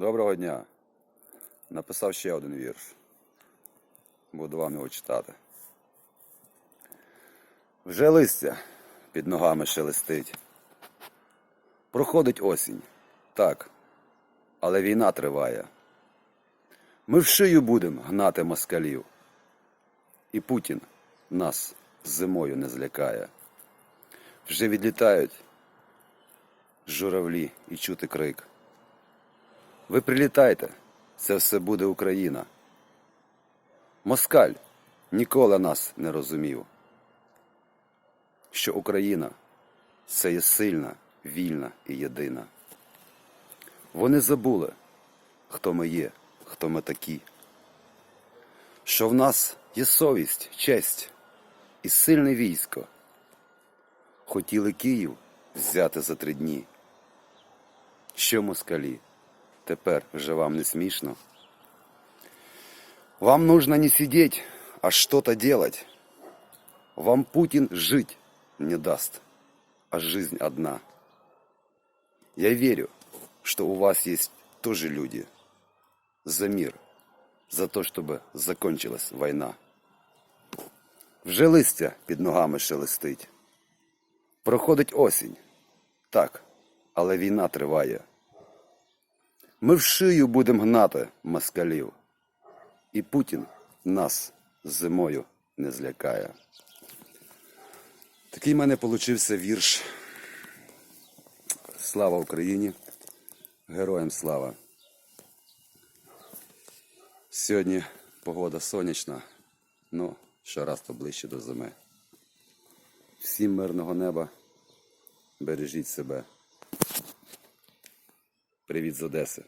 Доброго дня. Написав ще один вірш. Буду вам його читати. Вже листя під ногами шелестить. Проходить осінь. Так. Але війна триває. Ми в шию будем гнати москалів. І Путін нас зимою не злякає. Вже відлітають журавлі і чути крик. Ви прилітайте, це все буде Україна. Москаль ніколи нас не розумів, що Україна це є сильна, вільна і єдина. Вони забули, хто ми є, хто ми такі, що в нас є совість, честь і сильне військо. Хотіли Київ взяти за три дні. Що москалі? Тепер вже вам не смішно. Вам нужно не сидеть, а что-то делать. Вам Путин жить не даст, а жизнь одна. Я верю, что у вас есть тоже люди за мир, за то, чтобы закончилась война. Вже листя під ногами шелестить. Проходить осінь. Так, але війна триває. Ми в шию будемо гнати москалів. І Путін нас зимою не злякає. Такий в мене получився вірш. Слава Україні! Героям слава! Сьогодні погода сонячна, ну, щораз то ближче до зими. Всім мирного неба. Бережіть себе. Привіт з Одеси.